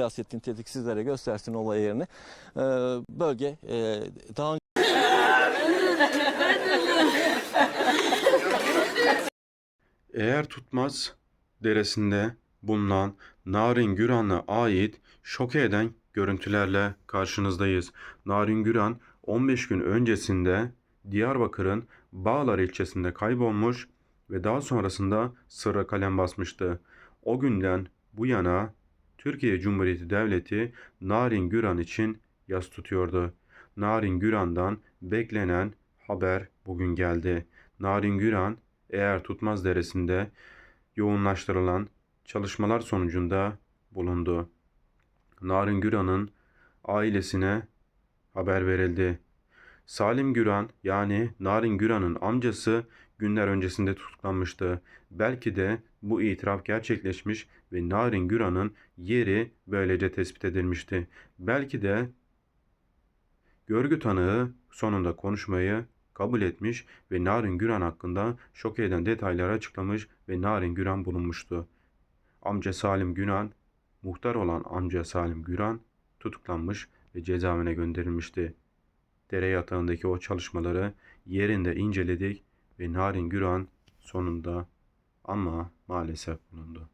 Siyasetin tetiksizlere göstersin olay yerini. Ee, bölge e, daha Eğer tutmaz deresinde bulunan Narin Güran'a ait şoke eden görüntülerle karşınızdayız. Narin Güran 15 gün öncesinde Diyarbakır'ın Bağlar ilçesinde kaybolmuş ve daha sonrasında sırra kalem basmıştı. O günden bu yana Türkiye Cumhuriyeti Devleti Narin Güran için yas tutuyordu. Narin Güran'dan beklenen haber bugün geldi. Narin Güran eğer tutmaz deresinde yoğunlaştırılan çalışmalar sonucunda bulundu. Narin Güran'ın ailesine haber verildi. Salim Güran yani Narin Güran'ın amcası günler öncesinde tutuklanmıştı. Belki de bu itiraf gerçekleşmiş ve Narin Güran'ın yeri böylece tespit edilmişti. Belki de görgü tanığı sonunda konuşmayı kabul etmiş ve Narin Güran hakkında şok eden detayları açıklamış ve Narin Güran bulunmuştu. Amca Salim Güran, muhtar olan amca Salim Güran tutuklanmış ve cezaevine gönderilmişti. Dere yatağındaki o çalışmaları yerinde inceledik ve Narin Güran sonunda ama maalesef bulundu.